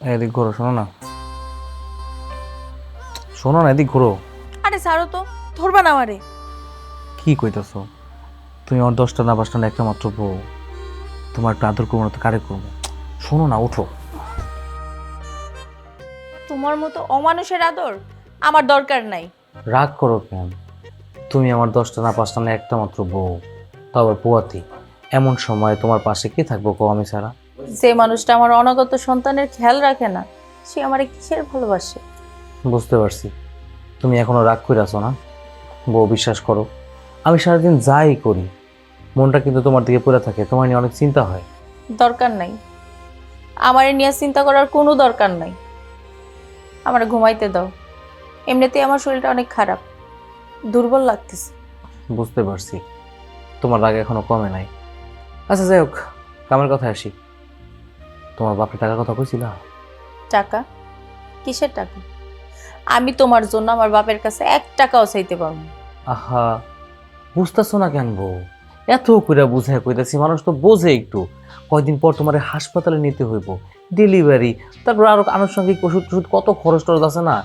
এদিক ঘোরো শোনো না। শোনো না এদিক ঘোরো। আরে ছাড়ো তো ধরবা না আমারে। কি কইতাছো? তুমি আমার দশটা না পাঁচটা না একটা মাত্র বউ। তোমার একটু আদর করব না তো কারে করব? শোনো না উঠো তোমার মতো অমানুষের আদর আমার দরকার নাই। রাগ করো কেন? তুমি আমার দশটা না পাঁচটা না একটা মাত্র বউ। তো আবার পোয়াতি। এমন সময় তোমার পাশে কে থাকব কো আমি ছাড়া? যে মানুষটা আমার অনাগত সন্তানের খেয়াল রাখে না সে আমারে কিসের ভালোবাসে? বুঝতে পারছি। তুমি এখনও রাগ করে আছো না? বউ বিশ্বাস করো আমি সারাদিন যাই করি। মনটা কিন্তু তোমার দিকে পড়ে থাকে তোমার নিয়ে অনেক চিন্তা হয়। দরকার নাই। আমারে নিয়ে চিন্তা করার কোনো দরকার নাই। আমার ঘুমাইতে দাও। এমনিতেই আমার শরীরটা অনেক খারাপ। দুর্বল লাগতেছে। বুঝতে পারছি। তোমার রাগ এখনও কমে নাই। আচ্ছা যাই হোক কামের কথা আসি। তোমার বাপের টাকার কথা কইছিল? টাকা? কিসের টাকা? আমি তোমার জন্য আমার বাপের কাছে এক টাকাও চাইতে পারব না। আহা বুঝতেছো না কেন বউ? এত করে বুঝায় কইতাছি মানুষ তো বোঝে একটু। কয়দিন পর তোমার হাসপাতালে নিতে হইব ডেলিভারি তারপর আরও আনুষঙ্গিক ওষুধ টষুধ কত খরচ টরচ আছে না?